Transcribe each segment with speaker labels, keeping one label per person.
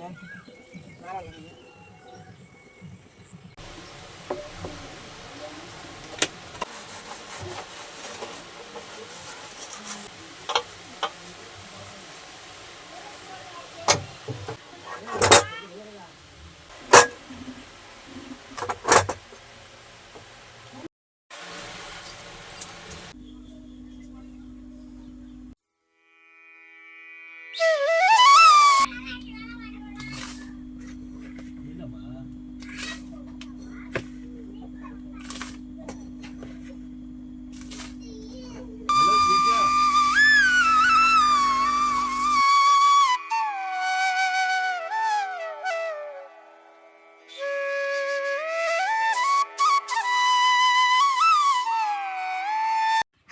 Speaker 1: đây. Đó là gì?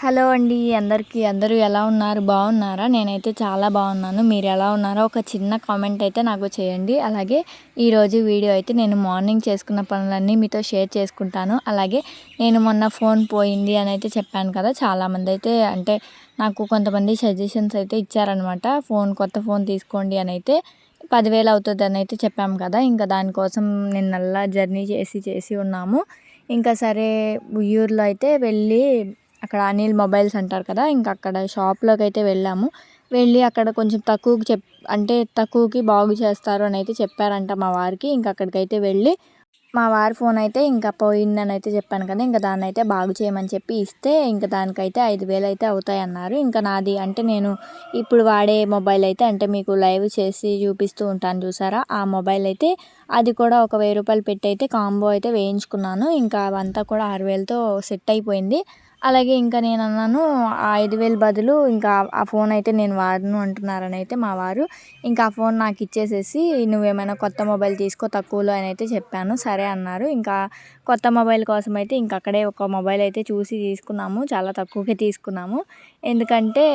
Speaker 1: Hello అండి అందరికీ అందరూ ఎలా ఉన్నారు? బాగున్నారా? నేనైతే చాలా బాగున్నాను. మీరు ఎలా ఉన్నారో ఒక చిన్న కామెంట్ అయితే నాకు చేయండి. అలాగే ఈరోజు వీడియో అయితే నేను మార్నింగ్ చేసుకున్న పనులన్నీ మీతో షేర్ చేసుకుంటాను. అలాగే నేను మొన్న ఫోన్ పోయింది అని అయితే చెప్పాను కదా చాలామంది అయితే అంటే నాకు కొంతమంది సజెషన్స్ అయితే ఇచ్చారనమాట. ఫోన్ కొత్త ఫోన్ తీసుకోండి అని అయితే పదివేలు అవుతుంది అని అయితే చెప్పాము కదా ఇంకా దానికోసం నిన్నల్లా జర్నీ చేసి చేసి ఉన్నాము. ఇంకా సరే ఉయ్యూరులో అయితే వెళ్ళి అక్కడ అనిల్ మొబైల్స్ అంటారు కదా ఇంకా అక్కడ షాప్లోకి అయితే వెళ్ళాము. వెళ్ళి అక్కడ కొంచెం తక్కువకి చెప్ అంటే తక్కువకి బాగు చేస్తారు అని అయితే చెప్పారంట మా వారికి. ఇంకా అక్కడికైతే వెళ్ళి మా వారి ఫోన్ అయితే ఇంకా పోయిందని అయితే చెప్పాను కదా ఇంకా దాన్ని అయితే బాగు చేయమని చెప్పి ఇస్తే ఇంకా దానికైతే ఐదు వేలు అయితే అవుతాయి అన్నారు. ఇంకా నాది అంటే నేను ఇప్పుడు వాడే మొబైల్ అయితే అంటే మీకు లైవ్ చేసి చూపిస్తూ ఉంటాను చూసారా? ఆ మొబైల్ అయితే అది కూడా ఒక వెయ్యి రూపాయలు పెట్టి అయితే కాంబో అయితే వేయించుకున్నాను. ఇంకా అవంతా కూడా ఆరు వేలతో సెట్ అయిపోయింది. అలాగే ఇంకా నేను అన్నాను ఆ ఐదు వేలు బదులు ఇంకా ఆ ఫోన్ అయితే నేను వాడను అంటున్నారని అయితే మా వారు. ఇంకా ఆ ఫోన్ నాకు ఇచ్చేసేసి నువ్వేమైనా కొత్త మొబైల్ తీసుకో తక్కువలో అని అయితే చెప్పాను. సరే అన్నారు. ఇంకా కొత్త మొబైల్ కోసం అయితే ఇంక అక్కడే ఒక మొబైల్ అయితే చూసి తీసుకున్నాము. చాలా తక్కువకే తీసుకున్నాము. ఎందుకంటే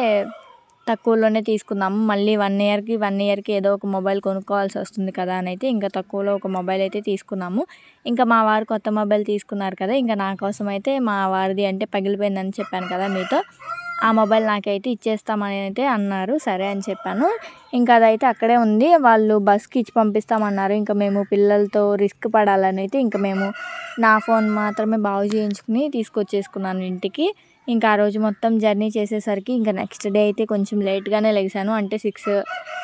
Speaker 1: తక్కువలోనే తీసుకుందాము మళ్ళీ వన్ ఇయర్కి వన్ ఇయర్కి ఏదో ఒక మొబైల్ కొనుక్కోవాల్సి వస్తుంది కదా అని అయితే ఇంకా తక్కువలో ఒక మొబైల్ అయితే తీసుకున్నాము. ఇంకా మా వారు కొత్త మొబైల్ తీసుకున్నారు కదా ఇంకా నా కోసం అయితే మా వారిది అంటే పగిలిపోయిందని చెప్పాను కదా మీతో. ఆ మొబైల్ నాకైతే ఇచ్చేస్తామని అయితే అన్నారు. సరే అని చెప్పాను. ఇంకా అదైతే అక్కడే ఉంది. వాళ్ళు బస్కి ఇచ్చి పంపిస్తామన్నారు. ఇంకా మేము పిల్లలతో రిస్క్ పడాలని అయితే ఇంకా మేము నా ఫోన్ మాత్రమే బాగు చేయించుకుని తీసుకొచ్చేసుకున్నాను ఇంటికి. ఇంకా ఆ రోజు మొత్తం జర్నీ చేసేసరికి ఇంకా నెక్స్ట్ డే అయితే కొంచెం లేట్గానే లెగిసాను అంటే సిక్స్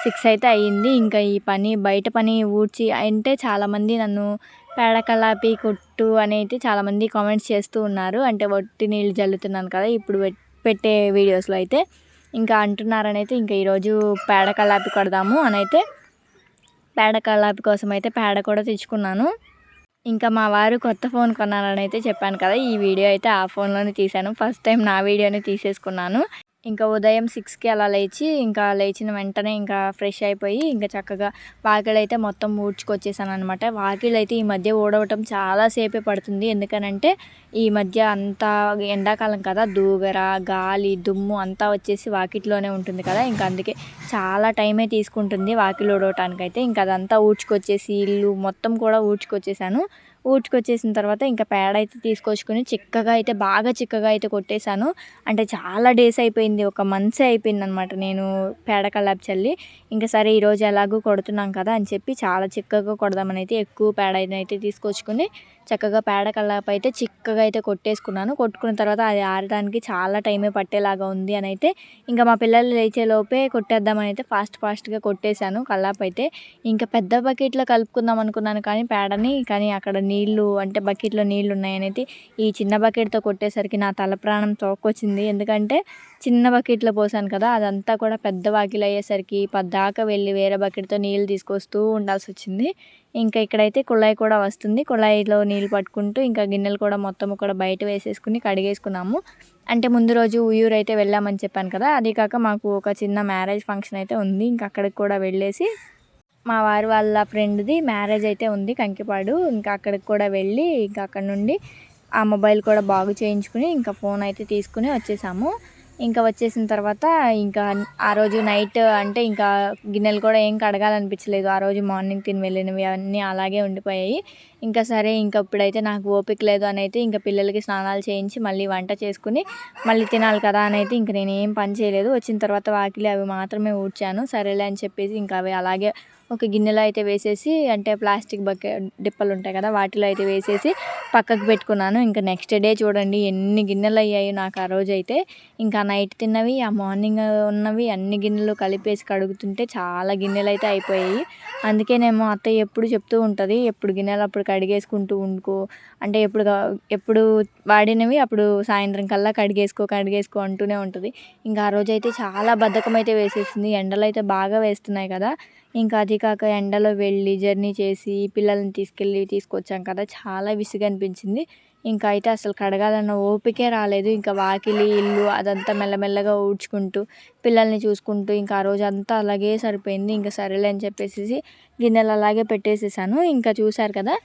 Speaker 1: సిక్స్ అయితే అయ్యింది. ఇంకా ఈ పని బయట పని ఊడ్చి అంటే చాలామంది నన్ను పేడకలాపి కొట్టు అని అయితే చాలామంది కామెంట్స్ చేస్తూ ఉన్నారు. అంటే వట్టి నీళ్ళు జల్లుతున్నాను కదా ఇప్పుడు పెట్టే వీడియోస్లో అయితే. ఇంకా అంటున్నారని అయితే ఇంకా ఈరోజు పేడ కలాపి కొడదాము అని అయితే పేడ కలాపి కోసం అయితే పేడ కూడా తెచ్చుకున్నాను. ఇంకా మా వారు కొత్త ఫోన్ కొన్నారని అయితే చెప్పాను కదా ఈ వీడియో అయితే ఆ ఫోన్లోనే తీశాను. ఫస్ట్ టైం నా వీడియోని తీసేసుకున్నాను. ఇంకా ఉదయం సిక్స్కి అలా లేచి ఇంకా లేచిన వెంటనే ఇంకా ఫ్రెష్ అయిపోయి ఇంకా చక్కగా వాకిలి అయితే మొత్తం ఊడ్చుకొచ్చేసాను అనమాట వాకిళ్ళు అయితే ఈ మధ్య ఊడవటం చాలాసేపే పడుతుంది. ఎందుకనంటే ఈ మధ్య అంతా ఎండాకాలం కదా దూగర గాలి దుమ్ము అంతా వచ్చేసి వాకిట్లోనే ఉంటుంది కదా. ఇంకా అందుకే చాలా టైమే తీసుకుంటుంది వాకిలు ఊడవటానికి అయితే ఇంకా అదంతా ఊడ్చుకొచ్చేసి ఇల్లు మొత్తం కూడా ఊడ్చుకొచ్చేసాను. ఊడ్చుకొచ్చేసిన తర్వాత ఇంకా పేడ అయితే తీసుకొచ్చుకొని చిక్కగా అయితే బాగా చిక్కగా అయితే కొట్టేశాను. అంటే చాలా డేస్ అయిపోయింది ఒక మంత్స్ అయిపోయింది అనమాట నేను పేడ కల్లాపి చల్లి. ఇంకా సరే ఈరోజు ఎలాగో కొడుతున్నాం కదా అని చెప్పి చాలా చిక్కగా కొడదామని అయితే ఎక్కువ పేడ అయితే తీసుకొచ్చుకొని చక్కగా పేడ కల్లాపి అయితే చిక్కగా అయితే కొట్టేసుకున్నాను. కొట్టుకున్న తర్వాత అది ఆరడానికి చాలా టైమే పట్టేలాగా ఉంది అని అయితే ఇంకా మా పిల్లలు లేచేలోపే కొట్టేద్దామని అయితే ఫాస్ట్ ఫాస్ట్గా కొట్టేశాను కల్లాపి అయితే. ఇంకా పెద్ద బకెట్లో కలుపుకుందాం అనుకున్నాను కానీ పేడని కానీ అక్కడ నీళ్ళు అంటే బకెట్లో నీళ్ళు ఉన్నాయని అయితే ఈ చిన్న బకెట్తో కొట్టేసరికి నా తల ప్రాణం తోకొచ్చింది ఎందుకంటే చిన్న బకెట్లో పోసాను కదా అదంతా కూడా పెద్ద వాకిలు అయ్యేసరికి పద్దాకా వెళ్ళి వేరే బకెట్తో నీళ్ళు తీసుకొస్తూ ఉండాల్సి వచ్చింది. ఇంకా ఇక్కడైతే కుళాయి కూడా వస్తుంది. కుళాయిలో నీళ్ళు పట్టుకుంటూ ఇంకా గిన్నెలు కూడా మొత్తం కూడా బయట వేసేసుకుని కడిగేసుకున్నాము. అంటే ముందు రోజు ఉయ్యూరు అయితే వెళ్ళామని చెప్పాను కదా అది కాక మాకు ఒక చిన్న మ్యారేజ్ ఫంక్షన్ అయితే ఉంది. ఇంకా అక్కడికి కూడా వెళ్ళేసి మా వారి వాళ్ళ ఫ్రెండ్ది మ్యారేజ్ అయితే ఉంది కంకిపాడు. ఇంకా అక్కడికి కూడా వెళ్ళి ఇంకా అక్కడ నుండి ఆ మొబైల్ కూడా బాగు చేయించుకుని ఇంకా ఫోన్ అయితే తీసుకుని వచ్చేసాము. ఇంకా వచ్చేసిన తర్వాత ఇంకా ఆ రోజు నైట్ అంటే ఇంకా గిన్నెలు కూడా ఏం కడగాలనిపించలేదు. ఆ రోజు మార్నింగ్ తిని వెళ్ళినవి అన్నీ అలాగే ఉండిపోయాయి. ఇంకా సరే ఇంకా ఇప్పుడైతే నాకు ఓపిక లేదు అని అయితే ఇంకా పిల్లలకి స్నానాలు చేయించి మళ్ళీ వంట చేసుకుని మళ్ళీ తినాలి కదా అని అయితే ఇంక నేను ఏం పని చేయలేదు. వచ్చిన తర్వాత వాకిలి అవి మాత్రమే ఊడ్చాను. సరేలే అని చెప్పేసి ఇంకా అవి అలాగే ఒక గిన్నెలో అయితే వేసేసి అంటే ప్లాస్టిక్ బకెట్ డిప్పలు ఉంటాయి కదా వాటిలో అయితే వేసేసి పక్కకు పెట్టుకున్నాను. ఇంకా నెక్స్ట్ డే చూడండి ఎన్ని గిన్నెలు అయ్యాయి నాకు ఆ రోజు అయితే. ఇంకా నైట్ తిన్నవి ఆ మార్నింగ్ ఉన్నవి అన్ని గిన్నెలు కలిపేసి కడుగుతుంటే చాలా గిన్నెలు అయితే అయిపోయాయి. అందుకేనేమో అత్తయ్య ఎప్పుడు చెప్తూ ఉంటుంది ఎప్పుడు గిన్నెలు అప్పుడు కడిగేసుకుంటూ ఉండుకో. అంటే ఎప్పుడు ఎప్పుడు వాడినవి అప్పుడు సాయంత్రం కల్లా కడిగేసుకో కడిగేసుకో అంటూనే ఉంటుంది. ఇంకా ఆ రోజు అయితే చాలా బద్ధకం అయితే వేసేసింది. ఎండలు అయితే బాగా వేస్తున్నాయి కదా. ఇంకా అది కాక ఎండలో వెళ్ళి జర్నీ చేసి పిల్లల్ని తీసుకెళ్ళి తీసుకొచ్చాం కదా. చాలా విసుగు అనిపించింది ఇంకా అయితే అసలు కడగాలన్న ఓపికే రాలేదు. ఇంకా వాకిలి ఇల్లు అదంతా మెల్లమెల్లగా ఊడ్చుకుంటూ పిల్లల్ని చూసుకుంటూ ఇంకా ఆ రోజు అంతా అలాగే సరిపోయింది. ఇంకా సరేలే అని చెప్పేసి గిన్నెలు అలాగే పెట్టేసేసాను. ఇంకా చూశారు కదా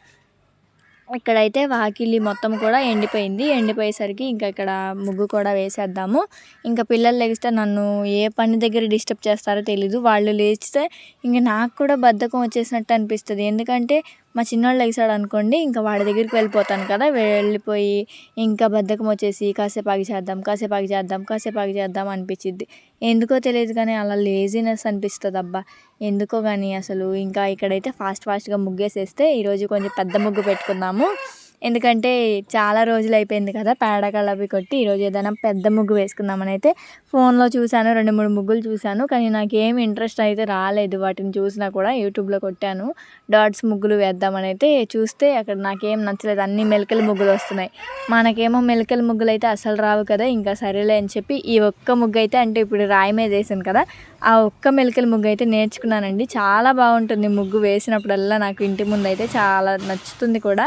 Speaker 1: ఇక్కడైతే వాకిలి మొత్తం కూడా ఎండిపోయింది. ఎండిపోయేసరికి ఇంకా ఇక్కడ ముగ్గు కూడా వేసేద్దాము. ఇంకా పిల్లలు లేస్తే నన్ను ఏ పని దగ్గర డిస్టర్బ్ చేస్తారో తెలీదు. వాళ్ళు లేస్తే ఇంక నాకు కూడా బద్ధకం వచ్చేసినట్టు అనిపిస్తుంది. ఎందుకంటే మా చిన్నోడు లేచాడు అనుకోండి ఇంకా వాడి దగ్గరికి వెళ్ళిపోతాను కదా వెళ్ళిపోయి ఇంకా బద్ధకం వచ్చేసి కాసేపు ఆగి చేద్దాం కాసేపు ఆగి చేద్దాం కాసేపు ఆగి చేద్దాం అనిపించిద్ది. ఎందుకో తెలియదు కానీ అలా లేజినెస్ అనిపిస్తుంది అబ్బా. ఎందుకో కానీ అసలు ఇంకా ఇక్కడైతే ఫాస్ట్ ఫాస్ట్గా ముగ్గేసేస్తే ఈరోజు కొంచెం పెద్ద ముగ్గు పెట్టుకుందాము. ఎందుకంటే చాలా రోజులు అయిపోయింది కదా పేడ కలవి కొట్టి ఈరోజు ఏదైనా పెద్ద ముగ్గు వేసుకుందామని అయితే ఫోన్లో చూశాను రెండు మూడు ముగ్గులు చూశాను. కానీ నాకు ఏమి ఇంట్రెస్ట్ అయితే రాలేదు వాటిని చూసినా కూడా. యూట్యూబ్లో కొట్టాను. డాట్స్ ముగ్గులు వేద్దామని అయితే చూస్తే అక్కడ నాకేం నచ్చలేదు. అన్ని మెలకల ముగ్గులు వస్తున్నాయి. మనకేమో మెలకల ముగ్గులు అయితే అసలు రావు కదా. ఇంకా సరేలే అని చెప్పి ఈ ఒక్క ముగ్గు అయితే అంటే ఇప్పుడు రాయి మీద వేసాను కదా. ఆ ఒక్క మెలకల ముగ్గు అయితే నేర్చుకున్నానండి. చాలా బాగుంటుంది ముగ్గు వేసినప్పుడల్లా నాకు ఇంటి ముందు అయితే చాలా నచ్చుతుంది కూడా.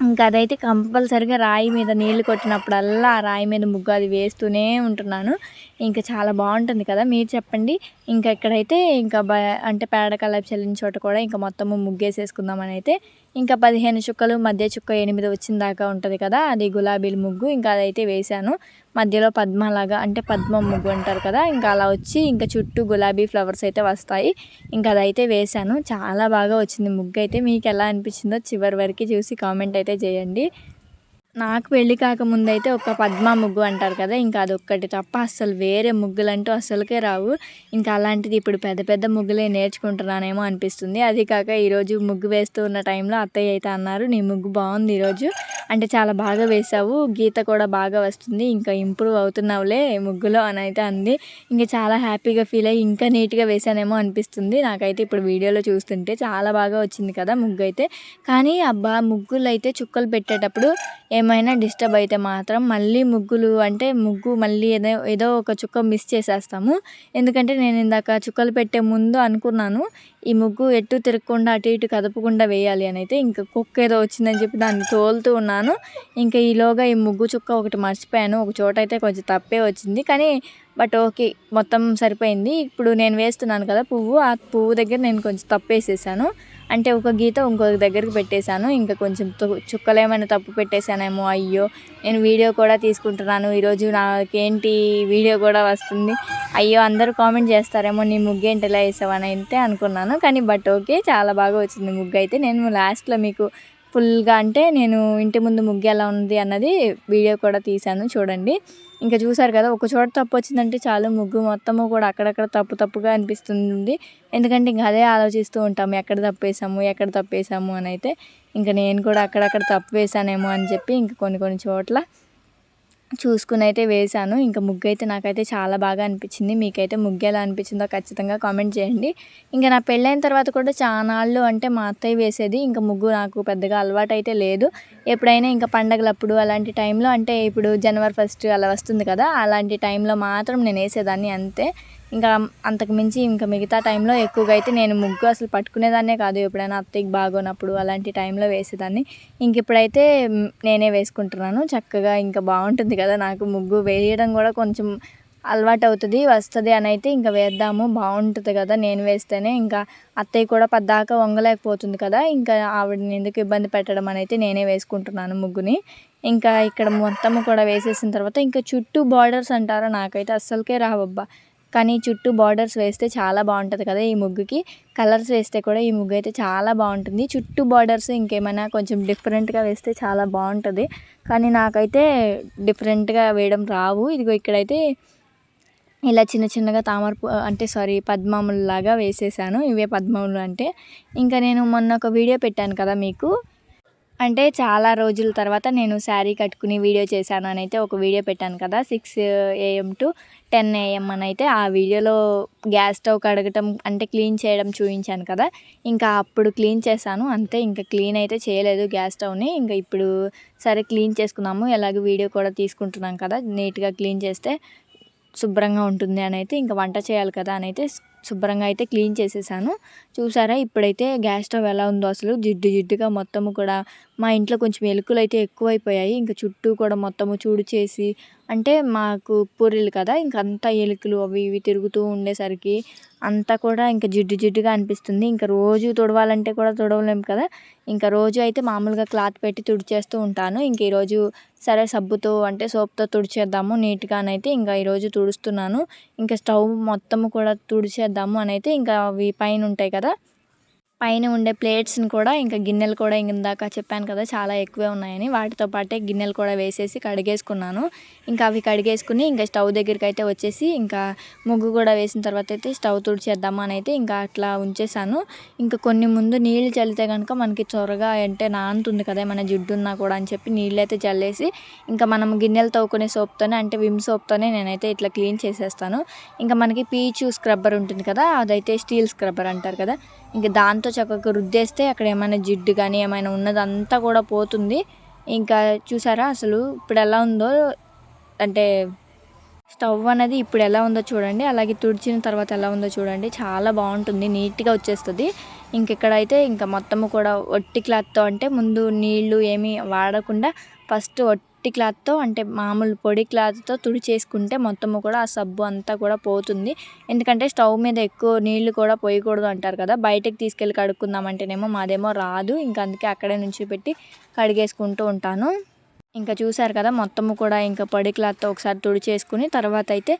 Speaker 1: ఇంకా అదైతే కంపల్సరిగా రాయి మీద నీళ్ళు కొట్టినప్పుడల్లా ఆ రాయి మీద ముగ్గు అది వేస్తూనే ఉంటున్నాను. ఇంకా చాలా బాగుంటుంది కదా మీరు చెప్పండి. ఇంకా ఇక్కడైతే ఇంకా బ అంటే పేడ కలప చల్లిన చోట కూడా ఇంకా మొత్తము ముగ్గేసేసుకుందామని అయితే ఇంకా పదిహేను చుక్కలు మధ్య చుక్క ఎనిమిది వచ్చిన దాకా ఉంటుంది కదా అది గులాబీల ముగ్గు. ఇంకా అదైతే వేశాను. మధ్యలో పద్మలాగా అంటే పద్మ ముగ్గు అంటారు కదా ఇంకా అలా వచ్చి ఇంకా చుట్టూ గులాబీ ఫ్లవర్స్ అయితే వస్తాయి. ఇంకా అదైతే వేశాను. చాలా బాగా వచ్చింది ముగ్గు అయితే మీకు ఎలా అనిపించిందో చివరి వరకు చూసి కామెంట్ అయితే చేయండి. నాకు పెళ్ళి కాకముందు అయితే ఒక పద్మ ముగ్గు అంటారు కదా ఇంకా అదొక్కటి తప్ప అస్సలు వేరే ముగ్గులంటూ అస్సలకే రావు. ఇంకా అలాంటిది ఇప్పుడు పెద్ద పెద్ద ముగ్గులే నేర్చుకుంటున్నానేమో అనిపిస్తుంది. అది కాక ఈరోజు ముగ్గు వేస్తూ ఉన్న టైంలో అత్తయ్య అయితే అన్నారు నీ ముగ్గు బాగుంది ఈరోజు. అంటే చాలా బాగా వేసావు గీత కూడా బాగా వస్తుంది ఇంకా ఇంప్రూవ్ అవుతున్నావులే ముగ్గులో అని అయితే అంది. ఇంకా చాలా హ్యాపీగా ఫీల్ అయ్యి ఇంకా నీట్గా వేసానేమో అనిపిస్తుంది. నాకైతే ఇప్పుడు వీడియోలో చూస్తుంటే చాలా బాగా వచ్చింది కదా ముగ్గు అయితే కానీ అబ్బా ముగ్గులు అయితే చుక్కలు పెట్టేటప్పుడు ఏమైనా డిస్టర్బ్ అయితే మాత్రం మళ్ళీ ముగ్గులు అంటే ముగ్గు మళ్ళీ ఏదో ఏదో ఒక చుక్క మిస్ చేసేస్తాము. ఎందుకంటే నేను ఇందాక చుక్కలు పెట్టే ముందు అనుకున్నాను ఈ ముగ్గు ఎటు తిరగకుండా అటు ఇటు కదపకుండా వేయాలి అని అయితే ఇంకా కుక్క ఏదో వచ్చిందని చెప్పి దాన్ని తోలుతూ ఉన్నాను. ఇంకా ఈలోగా ఈ ముగ్గు చుక్క ఒకటి మర్చిపోయాను ఒక చోట అయితే కొంచెం తప్పే వచ్చింది. కానీ బట్ ఓకే మొత్తం సరిపోయింది. ఇప్పుడు నేను వేస్తున్నాను కదా పువ్వు ఆ పువ్వు దగ్గర నేను కొంచెం తప్పేసేసాను. అంటే ఒక గీత ఇంకొక దగ్గరికి పెట్టేశాను. ఇంకా కొంచెం చుక్కలు ఏమైనా తప్పు పెట్టేశానేమో అయ్యో నేను వీడియో కూడా తీసుకుంటున్నాను. ఈరోజు నాకేంటి వీడియో కూడా వస్తుంది. అయ్యో అందరూ కామెంట్ చేస్తారేమో నీ ముగ్గు ఏంటి ఇలా వేసావని అయితే అనుకున్నాను. కానీ బట్ ఓకే చాలా బాగా వచ్చింది ముగ్గు అయితే. నేను లాస్ట్లో మీకు ఫుల్గా అంటే నేను ఇంటి ముందు ముగ్గు ఎలా ఉంది అన్నది వీడియో కూడా తీశాను చూడండి. ఇంకా చూసారు కదా ఒక చోట తప్పు వచ్చిందంటే చాలు ముగ్గు మొత్తము కూడా అక్కడక్కడ తప్పు తప్పుగా అనిపిస్తుంది. ఎందుకంటే ఇంకా అదే ఆలోచిస్తూ ఉంటాము ఎక్కడ తప్పేసాము ఎక్కడ తప్పేసాము అని అయితే. ఇంకా నేను కూడా అక్కడక్కడ తప్పు వేసానేమో అని చెప్పి ఇంకా కొన్ని కొన్ని చోట్ల చూసుకుని అయితే వేశాను. ఇంకా ముగ్గు అయితే నాకైతే చాలా బాగా అనిపించింది. మీకైతే ముగ్గు ఎలా అనిపించిందో ఖచ్చితంగా కామెంట్ చేయండి. ఇంకా నా పెళ్ళైన తర్వాత కూడా చానాళ్ళు అంటే మా అత్తయ్య వేసేది. ఇంకా ముగ్గు నాకు పెద్దగా అలవాటు అయితే లేదు. ఎప్పుడైనా ఇంకా పండగలప్పుడు అలాంటి టైంలో అంటే ఇప్పుడు జనవరి ఫస్ట్ అలా వస్తుంది కదా అలాంటి టైంలో మాత్రం నేను వేసేదాన్ని అంతే. ఇంకా అంతకు మించి ఇంకా మిగతా టైంలో ఎక్కువగా అయితే నేను ముగ్గు అసలు పట్టుకునేదాన్నే కాదు. ఎప్పుడైనా అత్తయ్యకి బాగోనప్పుడు అలాంటి టైంలో వేసేదాన్ని. ఇంక ఇప్పుడైతే నేనే వేసుకుంటున్నాను. చక్కగా ఇంకా బాగుంటుంది కదా నాకు ముగ్గు వేయడం కూడా కొంచెం అలవాటు అవుతుంది వస్తుంది అని అయితే ఇంకా వేద్దాము. బాగుంటుంది కదా నేను వేస్తేనే. ఇంకా అత్తయ్య కూడా పద్దాకా వంగలేకపోతుంది కదా ఇంకా ఆవిడని ఎందుకు ఇబ్బంది పెట్టడం అని అయితే నేనే వేసుకుంటున్నాను ముగ్గుని. ఇంకా ఇక్కడ మొత్తము కూడా వేసేసిన తర్వాత ఇంకా చుట్టూ బార్డర్స్ అంటారా? నాకైతే అస్సలకే రావబ్బా. కానీ చుట్టూ బార్డర్స్ వేస్తే చాలా బాగుంటుంది కదా ఈ ముగ్గుకి. కలర్స్ వేస్తే కూడా ఈ ముగ్గు అయితే చాలా బాగుంటుంది. చుట్టూ బార్డర్స్ ఇంకేమైనా కొంచెం డిఫరెంట్గా వేస్తే చాలా బాగుంటుంది. కానీ నాకైతే డిఫరెంట్గా వేయడం రావు. ఇదిగో ఇక్కడైతే ఇలా చిన్న చిన్నగా తామర అంటే సారీ పద్మముల్లాగా వేసేసాను. ఇవే పద్మములు అంటే. ఇంకా నేను మొన్న ఒక వీడియో పెట్టాను కదా మీకు. అంటే చాలా రోజుల తర్వాత నేను శారీ కట్టుకుని వీడియో చేశాను అని అయితే ఒక వీడియో పెట్టాను కదా six AM to ten AM అని అయితే ఆ వీడియోలో గ్యాస్ స్టవ్ కడగటం అంటే క్లీన్ చేయడం చూపించాను కదా ఇంకా అప్పుడు క్లీన్ చేశాను. అంతే ఇంకా క్లీన్ అయితే చేయలేదు గ్యాస్ స్టవ్ని. ఇంకా ఇప్పుడు సరే క్లీన్ చేసుకున్నాము ఎలాగో వీడియో కూడా తీసుకుంటున్నాం కదా నీట్గా క్లీన్ చేస్తే శుభ్రంగా ఉంటుంది అని అయితే ఇంకా వంట చేయాలి కదా అని అయితే శుభ్రంగా అయితే క్లీన్ చేసేసాను. చూసారా? ఇప్పుడైతే గ్యాస్ స్టవ్ ఎలా ఉందో అసలు జిడ్డు జిడ్డుగా మొత్తము కూడా మా ఇంట్లో కొంచెం ఎలుకలు అయితే ఎక్కువైపోయాయి. ఇంకా చుట్టూ కూడా మొత్తము చూడు చేసి అంటే మాకు పూరీలు కదా ఇంక అంతా ఎలుకలు అవి ఇవి తిరుగుతూ ఉండేసరికి అంతా కూడా ఇంకా జిడ్డు జిడ్డుగా అనిపిస్తుంది. ఇంకా రోజు తుడవాలంటే కూడా తుడవలేము కదా ఇంకా రోజు అయితే మామూలుగా క్లాత్ పెట్టి తుడిచేస్తూ ఉంటాను. ఇంక ఈరోజు సరే సబ్బుతో అంటే సోప్తో తుడిచేద్దాము నీట్గానైతే ఇంకా ఈరోజు తుడుస్తున్నాను. ఇంకా స్టవ్ మొత్తము కూడా తుడిచేద్దాము అని అయితే ఇంకా అవి పైన ఉంటాయి కదా పైన ఉండే ప్లేట్స్ని కూడా ఇంకా గిన్నెలు కూడా ఇందాక చెప్పాను కదా చాలా ఎక్కువే ఉన్నాయని. వాటితో పాటే గిన్నెలు కూడా వేసేసి కడిగేసుకున్నాను. ఇంకా అవి కడిగేసుకుని ఇంకా స్టవ్ దగ్గరికి అయితే వచ్చేసి ఇంకా ముగ్గు కూడా వేసిన తర్వాత అయితే స్టవ్ తుడిచేద్దామా అని అయితే ఇంకా అట్లా ఉంచేసాను. ఇంకా కొన్ని ముందు నీళ్ళు చల్లితే కనుక మనకి త్వరగా అంటే నానుతుంది కదా మన జిడ్డు ఉన్నా కూడా అని చెప్పి నీళ్ళు అయితే చల్లేసి ఇంకా మనం గిన్నెలు తవ్వుకునే సోప్తోనే అంటే విమ్ సోప్తోనే నేనైతే ఇట్లా క్లీన్ చేసేస్తాను. ఇంకా మనకి పీచు స్క్రబ్బర్ ఉంటుంది కదా అదైతే స్టీల్ స్క్రబ్బర్ అంటారు కదా ఇంకా దాంతో చక్కగా రుద్దేస్తే అక్కడ ఏమైనా జిడ్డు కానీ ఏమైనా ఉన్నదంతా కూడా పోతుంది. ఇంకా చూసారా అసలు ఇప్పుడు ఎలా ఉందో? అంటే స్టవ్ అనేది ఇప్పుడు ఎలా ఉందో చూడండి అలాగే తుడిచిన తర్వాత ఎలా ఉందో చూడండి. చాలా బాగుంటుంది నీట్గా వచ్చేస్తుంది. ఇంకెక్కడైతే ఇంకా మొత్తము కూడా ఒట్టి క్లాత్తో అంటే ముందు నీళ్ళు ఏమీ వాడకుండా ఫస్ట్ ఒట్టి క్లాత్తో అంటే మామూలు పొడి క్లాత్తో తుడిచేసుకుంటే మొత్తము కూడా ఆ సబ్బు అంతా కూడా పోతుంది. ఎందుకంటే స్టవ్ మీద ఎక్కువ నీళ్ళు కూడా పోయకూడదు అంటారు కదా. బయటకు తీసుకెళ్ళి కడుక్కుందామంటేనేమో మాదేమో రాదు. ఇంకా అందుకే అక్కడే నుంచి పెట్టి కడిగేసుకుంటూ ఉంటాను. ఇంకా చూసారు కదా మొత్తము కూడా ఇంకా పొడి క్లాత్తో ఒకసారి తుడిచేసుకుని తర్వాత అయితే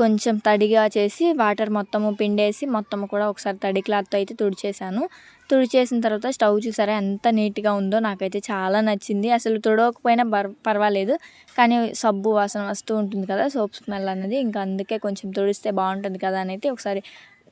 Speaker 1: కొంచెం తడిగా చేసి వాటర్ మొత్తము పిండేసి మొత్తము కూడా ఒకసారి తడి క్లాత్తో అయితే తుడిచేసాను తుడిచేసిన తర్వాత స్టవ్ చూసారా ఎంత నీట్గా ఉందో నాకైతే చాలా నచ్చింది. అసలు తుడవకపోయినా పర్వాలేదు కానీ సబ్బు వాసన వస్తూ ఉంటుంది కదా సోప్ స్మెల్ అనేది. ఇంకా అందుకే కొంచెం తుడిస్తే బాగుంటుంది కదా అని అయితే ఒకసారి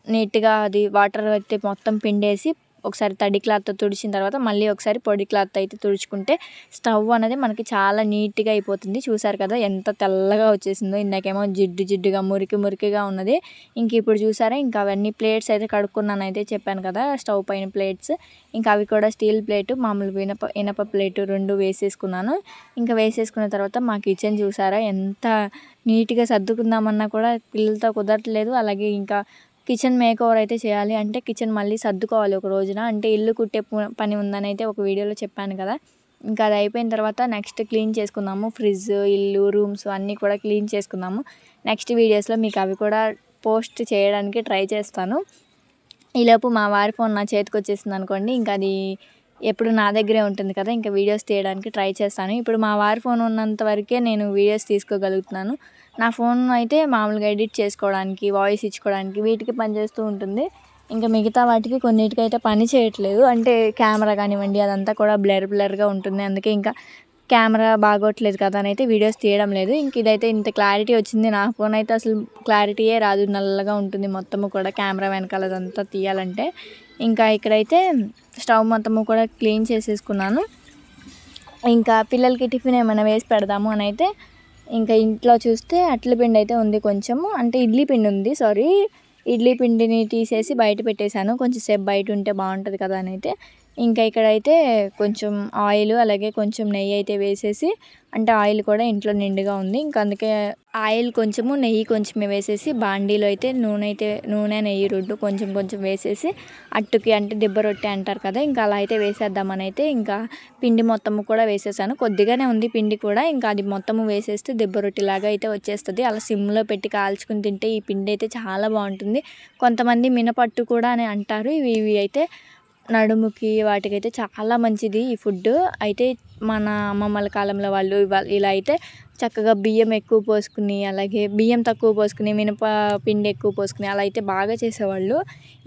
Speaker 1: నీట్గా అది వాటర్ అయితే మొత్తం పిండేసి ఒకసారి తడి క్లాత్తో తుడిచిన తర్వాత మళ్ళీ ఒకసారి పొడి క్లాత్ అయితే తుడుచుకుంటే స్టవ్ అనేది మనకి చాలా నీట్గా అయిపోతుంది. చూసారు కదా ఎంత తెల్లగా వచ్చేసిందో. ఇందాకేమో జిడ్డు జిడ్డుగా మురికి మురికిగా ఉన్నది. ఇంక ఇప్పుడు చూసారా ఇంకా అవన్నీ ప్లేట్స్ అయితే కడుక్కున్నాను అయితే చెప్పాను కదా స్టవ్ పైన ప్లేట్స్. ఇంకా అవి కూడా స్టీల్ ప్లేటు మామూలు ఇనప ఇనప ప్లేటు రెండు వేసేసుకున్నాను. ఇంకా వేసేసుకున్న తర్వాత మా కిచెన్ చూసారా ఎంత నీట్గా సర్దుకుందామన్నా కూడా పిల్లలతో కుదరట్లేదు. అలాగే ఇంకా కిచెన్ మేక్ ఓవర్ అయితే చేయాలి. అంటే కిచెన్ మళ్ళీ సర్దుకోవాలి ఒక రోజున. అంటే ఇల్లు కుట్టే పని ఉందని అయితే ఒక వీడియోలో చెప్పాను కదా. ఇంకా అది అయిపోయిన తర్వాత నెక్స్ట్ క్లీన్ చేసుకుందాము. ఫ్రిడ్జ్ ఇల్లు రూమ్స్ అన్నీ కూడా క్లీన్ చేసుకుందాము. నెక్స్ట్ వీడియోస్లో మీకు అవి కూడా పోస్ట్ చేయడానికి ట్రై చేస్తాను. ఈలోపు మా వారి ఫోన్ నా చేతికి వచ్చేసింది అనుకోండి ఇంకా అది ఎప్పుడు నా దగ్గరే ఉంటుంది కదా ఇంకా వీడియోస్ తీయడానికి ట్రై చేస్తాను. ఇప్పుడు మా వారి ఫోన్ ఉన్నంత వరకే నేను వీడియోస్ తీసుకోగలుగుతున్నాను. నా ఫోన్ అయితే మామూలుగా ఎడిట్ చేసుకోవడానికి వాయిస్ ఇచ్చుకోవడానికి వీటికి పనిచేస్తూ ఉంటుంది. ఇంకా మిగతా వాటికి కొన్నిటికైతే పని చేయట్లేదు. అంటే కెమెరా కానివ్వండి అదంతా కూడా బ్లర్ బ్లర్గా ఉంటుంది. అందుకే ఇంకా కెమెరా బాగోట్లేదు కదా అని అయితే వీడియోస్ తీయడం లేదు. ఇంక ఇదైతే ఇంత క్లారిటీ వచ్చింది నా ఫోన్ అయితే అసలు క్లారిటీయే రాదు. నల్లగా ఉంటుంది మొత్తము కూడా కెమెరా వెనకాలదంతా తీయాలంటే. ఇంకా ఇక్కడైతే స్టవ్ మొత్తము కూడా క్లీన్ చేసేసుకున్నాను. ఇంకా పిల్లలకి టిఫిన్ ఏమైనా వేసి పెడదాము అని అయితే ఇంకా ఇంట్లో చూస్తే అట్ల పిండి అయితే ఉంది కొంచెము. అంటే ఇడ్లీ పిండి ఉంది సారీ ఇడ్లీ పిండిని తీసేసి బయట పెట్టేశాను. కొంచెం సేపు బయట ఉంటే బాగుంటుంది కదా అని అయితే. ఇంకా ఇక్కడైతే కొంచెం ఆయిల్ అలాగే కొంచెం నెయ్యి అయితే వేసేసి అంటే ఆయిల్ కూడా ఇంట్లో నిండుగా ఉంది. ఇంకా అందుకే ఆయిల్ కొంచెము నెయ్యి కొంచెం వేసేసి బాండీలో అయితే నూనె అయితే నూనె నెయ్యి రొడ్డు కొంచెం కొంచెం వేసేసి అట్టుకి అంటే దిబ్బ రొట్టె అంటారు కదా ఇంకా అలా అయితే వేసేద్దామని అయితే ఇంకా పిండి మొత్తము కూడా వేసేసాను. కొద్దిగానే ఉంది పిండి కూడా ఇంకా అది మొత్తము వేసేస్తే దిబ్బ రొట్టెలాగా అయితే వచ్చేస్తుంది. అలా సిమ్లో పెట్టి కాల్చుకుని తింటే ఈ పిండి అయితే చాలా బాగుంటుంది. కొంతమంది మినపట్టు కూడా అని అంటారు ఇవి ఇవి అయితే నడుముకి వాటికైతే చాలా మంచిది ఈ ఫుడ్ అయితే మన అమ్మమ్మల కాలంలో వాళ్ళు ఇలా అయితే చక్కగా బియ్యం ఎక్కువ పోసుకుని అలాగే బియ్యం తక్కువ పోసుకుని మినప పిండి ఎక్కువ పోసుకుని అలా అయితే బాగా చేసేవాళ్ళు.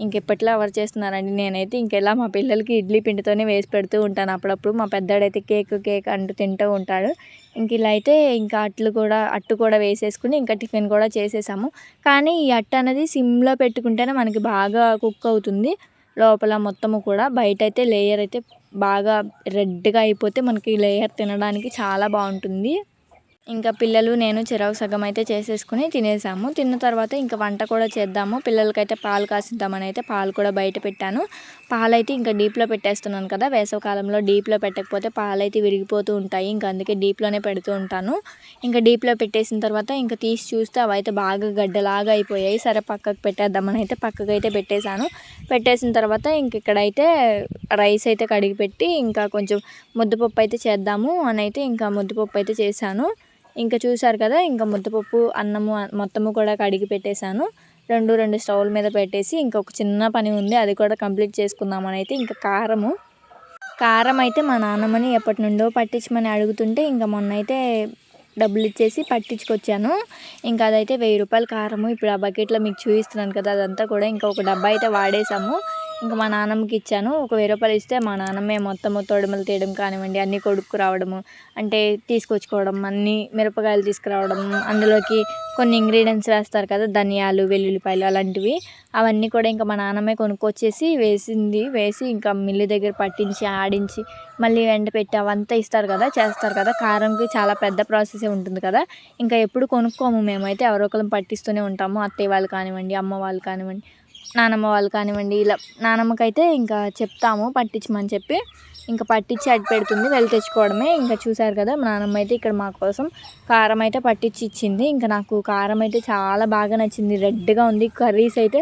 Speaker 1: ఇంకెప్పట్లో ఎవరు చేస్తున్నారండి? నేనైతే ఇంకెలా మా పిల్లలకి ఇడ్లీ పిండితోనే వేసి పెడుతూ ఉంటాను. అప్పుడప్పుడు మా పెద్దాడైతే కేక్ కేక్ అంటూ తింటూ ఉంటాడు. ఇంక ఇలా అయితే ఇంకా అట్లు కూడా అట్టు కూడా వేసేసుకుని ఇంకా టిఫిన్ కూడా చేసేసాము. కానీ ఈ అట్టు అనేది సిమ్లో పెట్టుకుంటేనే మనకి బాగా కుక్ అవుతుంది. లోపల మొత్తము కూడా బయట అయితే లేయర్ అయితే బాగా రెడ్గా అయిపోతే మనకి లేయర్ తినడానికి చాలా బాగుంటుంది. ఇంకా పిల్లలు నేను చెరవ సగం అయితే చేసేసుకుని తినేసాము. తిన్న తర్వాత ఇంకా వంట కూడా చేద్దాము. పిల్లలకైతే పాలు కాసిద్దామని అయితే పాలు కూడా బయట పెట్టాను. పాలైతే ఇంకా డీప్లో పెట్టేస్తున్నాను కదా వేసవకాలంలో డీప్లో పెట్టకపోతే పాలైతే విరిగిపోతూ ఉంటాయి. ఇంకా అందుకే డీప్లోనే పెడుతూ ఉంటాను. ఇంకా డీప్లో పెట్టేసిన తర్వాత ఇంకా తీసి చూస్తే అవైతే బాగా గడ్డలాగా అయిపోయాయి. సరే పక్కకు పెట్టేద్దామని అయితే పక్కకు అయితే పెట్టేశాను. పెట్టేసిన తర్వాత ఇంక ఇక్కడైతే రైస్ అయితే కడిగి పెట్టి ఇంకా కొంచెం ముద్దపప్పు అయితే చేద్దాము అని అయితే ఇంకా ముద్దపప్పు అయితే చేశాను. ఇంకా చూశారు కదా ఇంకా ముద్దపప్పు అన్నము మొత్తము కూడా కడిగి పెట్టేశాను. రెండు రెండు స్టవ్ల మీద పెట్టేసి ఇంకొక చిన్న పని ఉంది అది కూడా కంప్లీట్ చేసుకుందామని అయితే ఇంకా కారము. కారం అయితే మా నాన్నమ్మని ఎప్పటి నుండో పట్టించమని అడుగుతుంటే ఇంకా మొన్న అయితే డబ్బులు ఇచ్చేసి పట్టించుకొచ్చాను. ఇంకా అదైతే వెయ్యి రూపాయల కారము. ఇప్పుడు ఆ బకెట్లో మీకు చూపిస్తున్నాను కదా అదంతా కూడా ఇంకా ఒక డబ్బా అయితే వాడేసాము ఇంకా మా నాన్నమ్మకి ఇచ్చాను. ఒక వెయ్యి రూపాయలు ఇస్తే మా నాన్నమ్మే మొత్తం తోడుమలు తీయడం కానివ్వండి అన్నీ కొడుకు రావడము అంటే తీసుకొచ్చుకోవడం అన్నీ మిరపకాయలు తీసుకురావడం అందులోకి కొన్ని ఇంగ్రీడియంట్స్ వేస్తారు కదా ధనియాలు వెల్లుల్లిపాయలు అలాంటివి. అవన్నీ కూడా ఇంకా మా నాన్నమ్మే కొనుక్కొచ్చేసి వేసింది. వేసి ఇంకా మిల్లు దగ్గర పట్టించి ఆడించి మళ్ళీ ఎండ పెట్టి అవంతా ఇస్తారు కదా చేస్తారు కదా. కారంకి చాలా పెద్ద ప్రాసెసే ఉంటుంది కదా. ఇంకా ఎప్పుడు కొనుక్కోము మేమైతే ఎవరో ఒకరు పట్టిస్తూనే ఉంటాము. అత్తయ్య వాళ్ళు కానివ్వండి అమ్మ వాళ్ళు కానివ్వండి. నానమ్మ వాళ్ళు కానివ్వండి ఇలా నానమ్మకైతే ఇంకా చెప్తాము పట్టించమని చెప్పి. ఇంకా పట్టించి అడ్డు పెడుతుంది వెళ్ళి తెచ్చుకోవడమే. ఇంకా చూసారు కదా మా నానమ్మ అయితే ఇక్కడ మా కోసం కారం అయితే పట్టించి ఇచ్చింది ఇంకా నాకు కారం అయితే చాలా బాగా నచ్చింది. రెడ్గా ఉంది. కర్రీస్ అయితే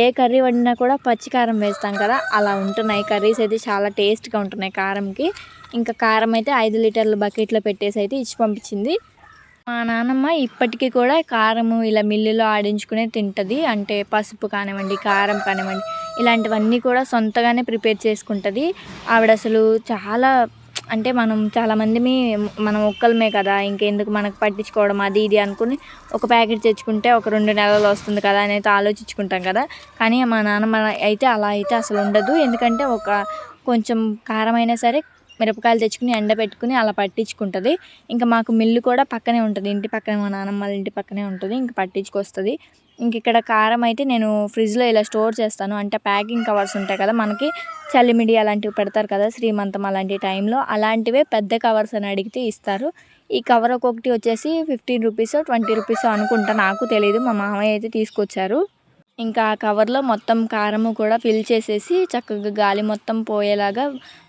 Speaker 1: ఏ కర్రీ వండినా కూడా పచ్చి కారం వేస్తాం కదా అలా ఉంటున్నాయి. కర్రీస్ అయితే చాలా టేస్ట్గా ఉంటున్నాయి కారంకి. ఇంకా కారం అయితే ఐదు లీటర్ల బకెట్లో పెట్టేసి అయితే ఇచ్చి పంపించింది. మా నాన్నమ్మ ఇప్పటికీ కూడా కారము ఇలా మిల్లులో ఆడించుకునే తింటుంది. అంటే పసుపు కానివ్వండి కారం కానివ్వండి ఇలాంటివన్నీ కూడా సొంతగానే ప్రిపేర్ చేసుకుంటుంది. ఆవిడ అసలు చాలా అంటే మనం చాలామంది మనం ఒక్కలమే కదా ఇంకెందుకు మనకు పట్టించుకోవడం అది ఇది అనుకుని ఒక ప్యాకెట్ తెచ్చుకుంటే ఒక రెండు నెలలు వస్తుంది కదా అని అయితే ఆలోచించుకుంటాం కదా. కానీ మా నాన్నమ్మ అయితే అలా అయితే అసలు ఉండదు. ఎందుకంటే ఒక కొంచెం కారం అయినా సరే మిరపకాయలు తెచ్చుకుని ఎండబెట్టుకుని అలా పట్టించుకుంటుంది. ఇంకా మాకు మిల్లు కూడా పక్కనే ఉంటుంది. ఇంటి పక్కనే మా నాన్నమ్మ వాళ్ళ ఇంటి పక్కనే ఉంటుంది. ఇంకా పట్టించుకొస్తుంది. ఇంక ఇక్కడ కారం అయితే నేను ఫ్రిడ్జ్లో ఇలా స్టోర్ చేస్తాను. అంటే ప్యాకింగ్ కవర్స్ ఉంటాయి కదా మనకి చలిమిడి అలాంటివి పెడతారు కదా శ్రీమంతం అలాంటి టైంలో. అలాంటివే పెద్ద కవర్స్ అని అడిగితే ఇస్తారు. ఈ కవర్ ఒక్కొక్కటి వచ్చేసి ఫిఫ్టీన్ రూపీస్ ట్వంటీ రూపీస్ అనుకుంటా. నాకు తెలియదు మా మామయ్య అయితే తీసుకొచ్చారు. ఇంకా ఆ కవర్లో మొత్తం కారము కూడా ఫిల్ చేసేసి చక్కగా గాలి మొత్తం పోయేలాగా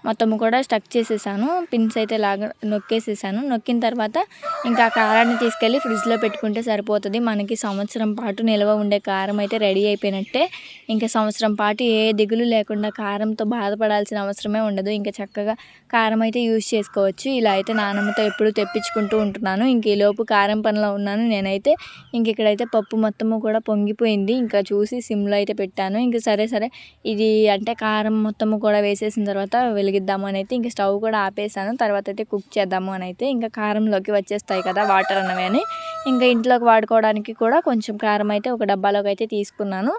Speaker 1: మొత్తం కూడా స్టక్ చేసేసాను. పిన్స్ అయితే లాగా నొక్కేసేసాను. నొక్కిన తర్వాత ఇంకా ఆ కారాన్ని తీసుకెళ్ళి ఫ్రిడ్జ్లో పెట్టుకుంటే సరిపోతుంది. మనకి సంవత్సరం పాటు నిల్వ ఉండే కారం అయితే రెడీ అయిపోయినట్టే. ఇంకా సంవత్సరం పాటు ఏ దిగులు లేకుండా కారంతో బాధపడాల్సిన అవసరమే ఉండదు. ఇంకా చక్కగా కారం అయితే యూజ్ చేసుకోవచ్చు. ఇలా అయితే నానమ్మతో ఎప్పుడు తెప్పించుకుంటూ ఉంటున్నాను. ఇంక ఈలోపు కారం పనిలో ఉన్నాను. నేనైతే ఇంక ఇక్కడైతే పప్పు మొత్తము కూడా పొంగిపోయింది. ఇంకా చూసి సిమ్లో అయితే పెట్టాను. ఇంకా సరే సరే. ఇది అంటే కారం మొత్తము కూడా వేసేసిన తర్వాత వెలిగిద్దాము అని అయితే ఇంకా స్టవ్ కూడా ఆపేసాను. తర్వాత అయితే కుక్ చేద్దాము అని అయితే ఇంకా కారంలోకి వచ్చేస్తాయి కదా వాటర్ అన్నవి అని. ఇంకా ఇంట్లోకి వాడుకోవడానికి కూడా కొంచెం కారం అయితే ఒక డబ్బాలోకి అయితే తీసుకున్నాను.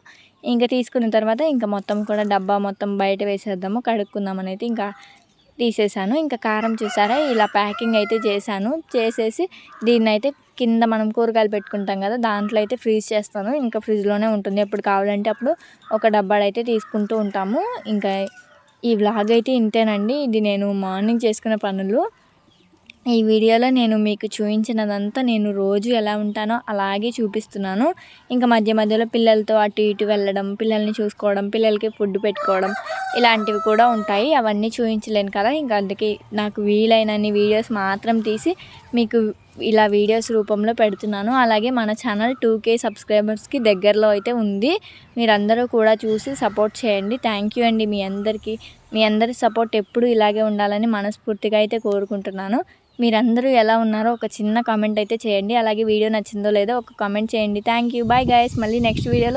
Speaker 1: ఇంకా తీసుకున్న తర్వాత ఇంకా మొత్తం కూడా డబ్బా మొత్తం బయట వేసేద్దాము కడుక్కుందామని అయితే ఇంకా తీసేసాను. ఇంకా కారం చూసారా? ఇలా ప్యాకింగ్ అయితే చేశాను. చేసేసి దీన్ని అయితే కింద మనం కూరగాయలు పెట్టుకుంటాం కదా దాంట్లో అయితే ఫ్రీజ్ చేస్తాను. ఇంకా ఫ్రిడ్జ్లోనే ఉంటుంది. ఎప్పుడు కావాలంటే అప్పుడు ఒక డబ్బాడైతే తీసుకుంటూ ఉంటాము. ఇంకా ఈ వ్లాగ్ అయితే ఇంతేనండి. ఇది నేను మార్నింగ్ చేసుకునే పనులు. ఈ వీడియోలో నేను మీకు చూపించినదంతా నేను రోజు ఎలా ఉంటానో అలాగే చూపిస్తున్నాను. ఇంకా మధ్య మధ్యలో పిల్లలతో అటు ఇటు వెళ్ళడం పిల్లల్ని చూసుకోవడం పిల్లలకి ఫుడ్ పెట్టుకోవడం ఇలాంటివి కూడా ఉంటాయి. అవన్నీ చూపించలేను కదా. ఇంకా అందుకే నాకు వీలైనన్ని వీడియోస్ మాత్రం తీసి మీకు ఇలా వీడియోస్ రూపంలో పెడుతున్నాను. అలాగే మన ఛానల్ టూ కే సబ్స్క్రైబర్స్కి దగ్గరలో అయితే ఉంది. మీరందరూ కూడా చూసి సపోర్ట్ చేయండి. థ్యాంక్ యూ అండి మీ అందరికీ. మీ అందరి సపోర్ట్ ఎప్పుడు ఇలాగే ఉండాలని మనస్ఫూర్తిగా అయితే కోరుకుంటున్నాను. మీరందరూ ఎలా ఉన్నారో ఒక చిన్న కామెంట్ అయితే చేయండి. అలాగే వీడియో నచ్చిందో లేదో ఒక కామెంట్ చేయండి. థ్యాంక్ యూ బాయ్ గాయస్ మళ్ళీ నెక్స్ట్ వీడియోలో